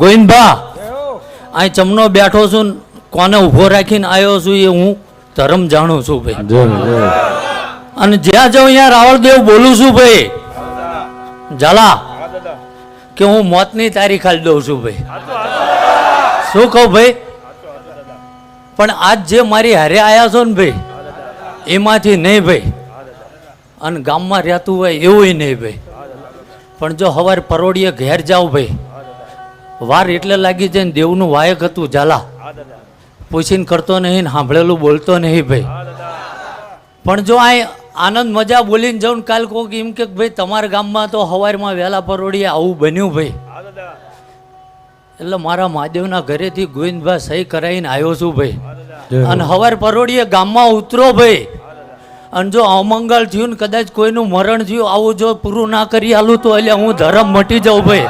ગોવિંદભા અહીં ચમનો બેઠો છું કોને ઊભો રાખીને આવ્યો છું એ હું ધર્મ જાણું છું ભાઈ. અને જ્યાં જાઉં અહીંયા રાવળદેવ બોલું છું ભાઈ ઝાલા કે હું મોતની તારીખ આલી દઉં છું ભાઈ. શું કહું ભાઈ? પણ આજ જે મારી હારે આયા છો ને ભાઈ એમાંથી નહીં ભાઈ. અને ગામમાં રહેતું હોય એવું નહીં ભાઈ. પણ જો હવાર પરોડીએ ઘેર જાવ ભાઈ વાર એટલે લાગી જાય ને દેવનું વાયક હતું ઝાલા. પૂછીને કરતો નહીં ને સાંભળેલું બોલતો નહીં ભાઈ. પણ જો આ આનંદ મજા બોલીને જાઉં ને કાલ કોક એમ કે ભાઈ તમારા ગામમાં તો હવારમાં વહેલા પરોડીએ આવું બન્યું ભાઈ. એટલે મારા મહાદેવના ઘરેથી ગોવિંદભાઈ સહી કરાવીને આવ્યો છું ભાઈ. અને હવાર પરોડીએ ગામમાં ઉતરો ભાઈ. અને જો અમંગળ થયું ને કદાચ કોઈનું મરણ થયું આવું જો પૂરું ના કરી આલું તો એટલે હું ધરમ મટી જાઉં ભાઈ.